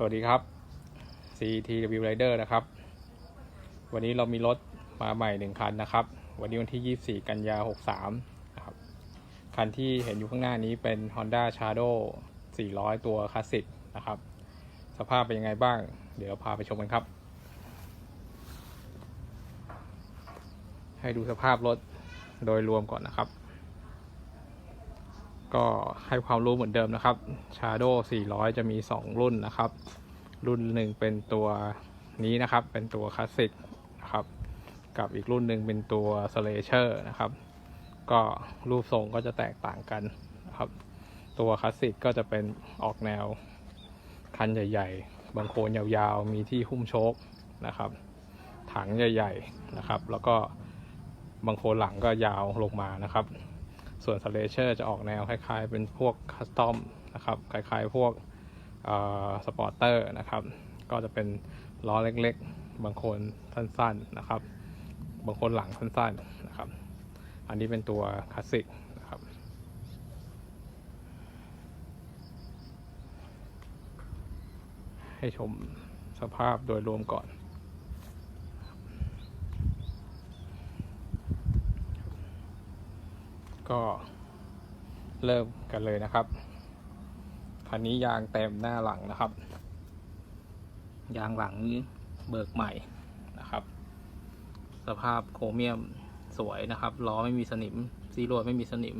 สวัสดีครับ CTW Rider นะครับ วันนี้เรามีรถมาใหม่หนึ่งคันนะครับ วันนี้วันที่ 24 กันยา 63นะครับ คันที่เห็นอยู่ข้างหน้านี้เป็น Honda Shadow 400 ตัวคลาสสิกนะครับ สภาพเป็นยังไงบ้าง เดี๋ยวพาไปชมกันครับ ให้ดูสภาพรถโดยรวมก่อนนะครับ ก็ให้ความรู้เหมือนเดิมนะครับ Shadow 400 จะมี 2 รุ่นนะครับ รุ่นหนึ่งเป็นตัวนี้นะครับ เป็นตัวคลาสสิกนะครับ กับอีกรุ่นหนึ่งเป็นตัว s l a s h e r นะครับ ก็รูปทรงก็จะแตกต่างกันนะครับ ตัวคลาสสิกก็จะเป็นออกแนวคันใหญ่ ๆ บางโคนยาวๆ มีที่หุ้มโชคนะครับ ถังใหญ่ ๆ นะครับ แล้วก็บางโคนหลังก็ยาวลงมานะครับ ส่วนสเลเชอร์จะออกแนวคล้ายๆ เป็นพวกคัสตอมนะครับคล้ายๆพวกสปอร์เตอร์นะครับ ก็จะเป็นล้อเล็กๆ บางคนสั้นๆนะครับ บางคนหลังสั้นๆนะครับ อันนี้เป็นตัวคลาสสิกนะครับให้ชมสภาพโดยรวมก่อน ก็เริ่มกันเลยนะครับ คันนี้ยางเต็มหน้าหลังนะครับ ยางหลังนี้เบิกใหม่นะครับ สภาพโครเมียมสวยนะครับ ล้อไม่มีสนิม ซีโรดไม่มีสนิม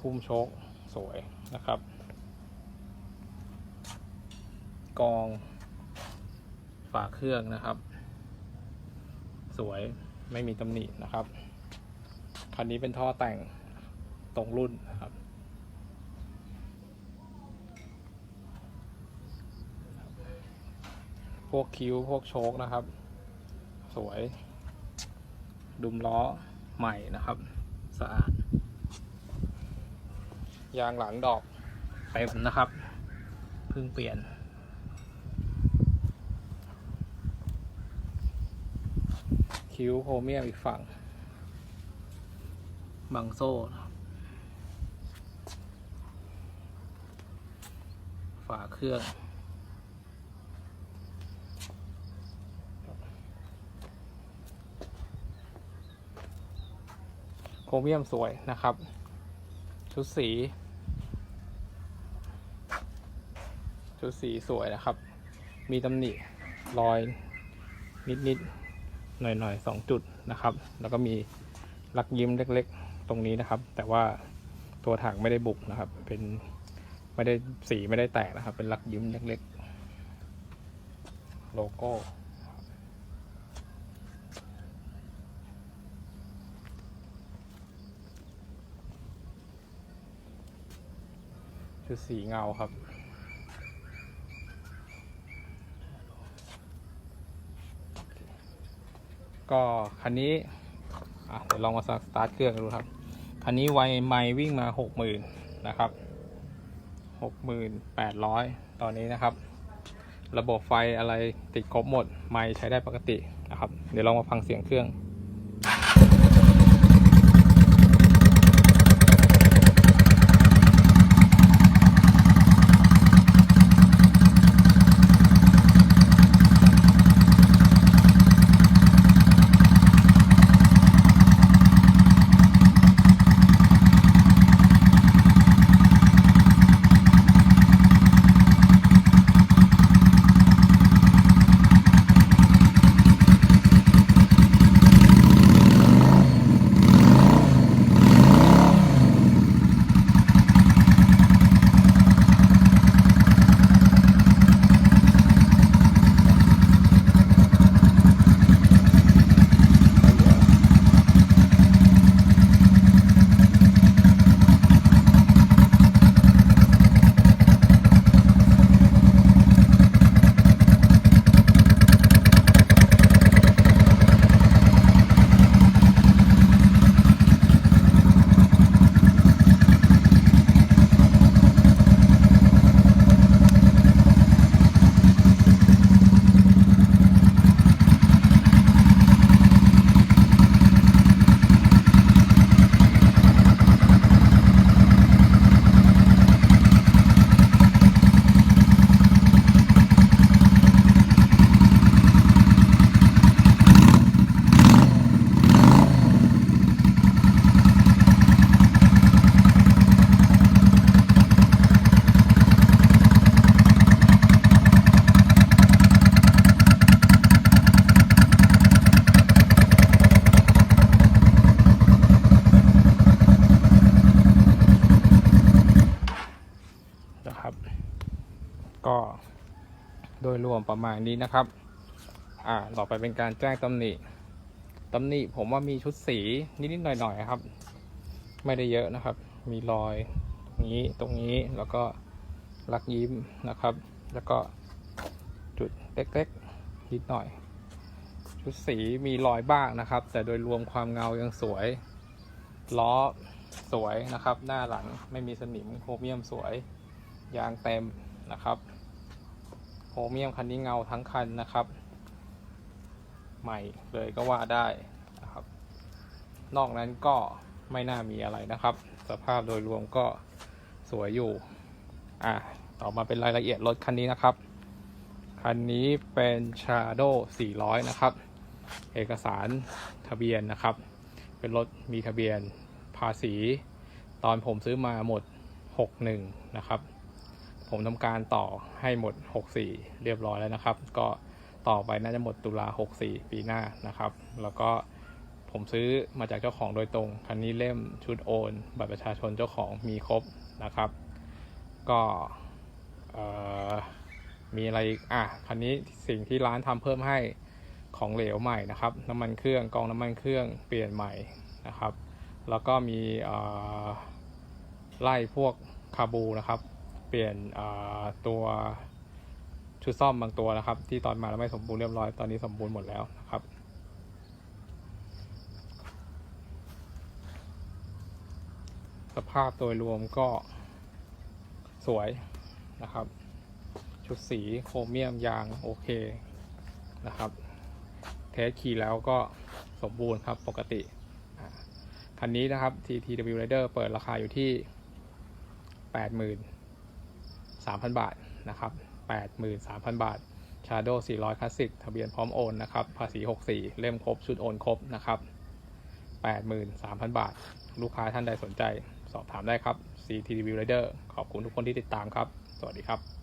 พุ่มโชคสวยนะครับ กองฝาเครื่องนะครับ สวยไม่มีตำหนินะครับ คันนี้เป็นท่อแต่งตรงรุ่นนะครับพวกคิ้วพวกโชคนะครับ สวย ดุมล้อใหม่นะครับ สะอาด ยางหลังดอกเต็มนะครับ เพิ่งเปลี่ยน คิ้วโครเมียมอีกฝั่ง บังโซ่ ฝาเครื่อง โครเมียมสวยนะครับ ชุดสี ชุดสีสวยนะครับ มีตำหนิรอยนิดๆ หน่อยๆสองจุดนะครับ แล้วก็มีลักยิ้มเล็กๆ ตรงนี้นะครับ แต่ว่าตัวถังไม่ได้บุกนะครับ เป็นไม่ได้สีไม่ได้แตกนะครับ เป็นลักยิ้มเล็กๆ โลโก้ชุดสีเงาครับ ก็คันนี้เดี๋ยวลองมาสตาร์ทเครื่องกันดูครับ คันนี้ไวไมวิ่งมาหกหมื่นนะครับหกหมื่นแปดร้อยตอนนี้นะครับ ระบบไฟอะไรติดครบหมด ไมล์ใช้ได้ปกตินะครับ เดี๋ยวลองมาฟังเสียงเครื่อง ยรวมประมาณนี้นะครับ อ่าต่อไปเป็นการแจ้งตำหนิตำหนิผมว่ามีชุดสีนิดๆหน่อยๆครับ ไม่ได้เยอะนะครับ มีรอยตรงนี้ตรงนี้แล้วก็ลักยิ้มนะครับ แล้วก็จุดเล็กๆนิดหน่อย ชุดสีมีรอยบ้างนะครับ แต่โดยรวมความเงายังสวย ล้อสวยนะครับ หน้าหลังไม่มีสนิมโครเมียมสวยยางเต็มนะครับ โครเมียมคันนี้เงาทั้งคันนะครับ ใหม่เลยก็ว่าได้นะครับ นอกนั้นก็ไม่น่ามีอะไรนะครับ สภาพโดยรวมก็สวยอยู่ อะ ต่อมาเป็นรายละเอียดรถคันนี้นะครับ คันนี้เป็น Shadow 400 นะครับ เอกสารทะเบียนนะครับ เป็นรถมีทะเบียนภาษี ตอนผมซื้อมาหมด 61 นะครับ ผมทำการต่อให้หมด 64 เรียบร้อยแล้วนะครับ ก็ต่อไปน่าจะหมดตุลา 64 ปีหน้านะครับ แล้วก็ผมซื้อมาจากเจ้าของโดยตรง คันนี้เล่มชุดโอนบัตรประชาชนเจ้าของมีครบนะครับ ก็มีอะไรอีกอะคันนี้สิ่งที่ร้านทำเพิ่มให้ของเหลวใหม่นะครับ น้ำมันเครื่องกองน้ำมันเครื่องเปลี่ยนใหม่นะครับ แล้วก็มีไล่พวกคาบูนะครับ เปลี่ยนตัวชุดซ่อมบางตัวนะครับ ที่ตอนมาแล้วไม่สมบูรณ์เรียบร้อยตอนนี้สมบูรณ์หมดแล้วนะครับสภาพโดยรวมก็สวยนะครับ ชุดสีโครเมียมยางโอเคนะครับเทสขี่แล้วก็สมบูรณ์ครับปกติ คันนี้นะครับ TTW Rider เปิดราคาอยู่ที่ 3,000 บาทนะครับ83,000 บาท Shadow 400 Classic ทะเบียนพร้อมโอนนะครับ ภาษี 64 เล่มครบ ชุดโอนครบนะครับ 83,000 บาท ลูกค้าท่านใดสนใจ สอบถามได้ครับ CTV Rider ขอบคุณทุกคนที่ติดตามครับ สวัสดีครับ